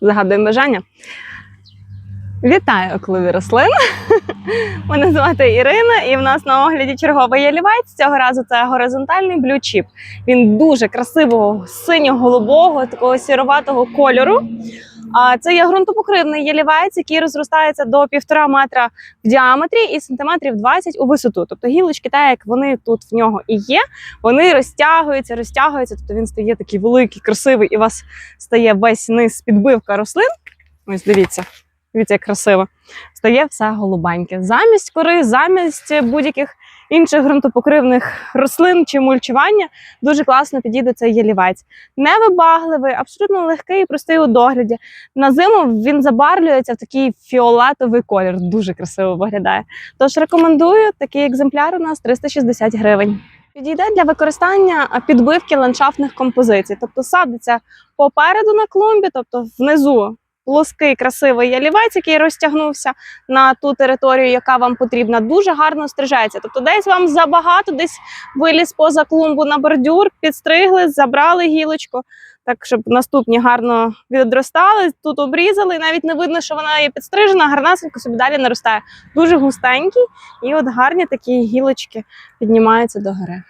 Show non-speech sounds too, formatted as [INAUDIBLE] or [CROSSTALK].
Загадуємо бажання. Вітаю, клубі рослин. [LAUGHS] Мене звати Ірина, і в нас на огляді черговий ялівець. Цього разу це горизонтальний блючіп. Він дуже красивого, синьо-голубого, такого сіроватого кольору. А це є ґрунтопокривний ялівець, який розростається до півтора метра в діаметрі і сантиметрів 20 у висоту. Тобто гілочки, так як вони тут в нього і є, вони розтягуються, розтягуються. Тобто він стає такий великий, красивий, і у вас стає весь низ підбивка рослин. Ось дивіться. Дивіться, як красиво. Стає все голубеньке. Замість кори, замість будь-яких інших ґрунтопокривних рослин чи мульчування дуже класно підійде цей ялівець. Невибагливий, абсолютно легкий і простий у догляді. На зиму він забарвлюється в такий фіолетовий колір. Дуже красиво виглядає. Тож рекомендую такий екземпляр у нас 360 гривень. Підійде для використання підбивки ландшафтних композицій, тобто садиться попереду на клумбі, тобто внизу плоский, красивий ялівець, який розтягнувся на ту територію, яка вам потрібна, дуже гарно стрижається. Тобто, десь вам забагато, десь виліз поза клумбу на бордюр, підстригли, забрали гілочку, так щоб наступні гарно відростали. Тут обрізали, і навіть не видно, що вона є підстрижена, гарнасенько собі далі наростає. Дуже густенький, і от гарні такі гілочки піднімаються до гори.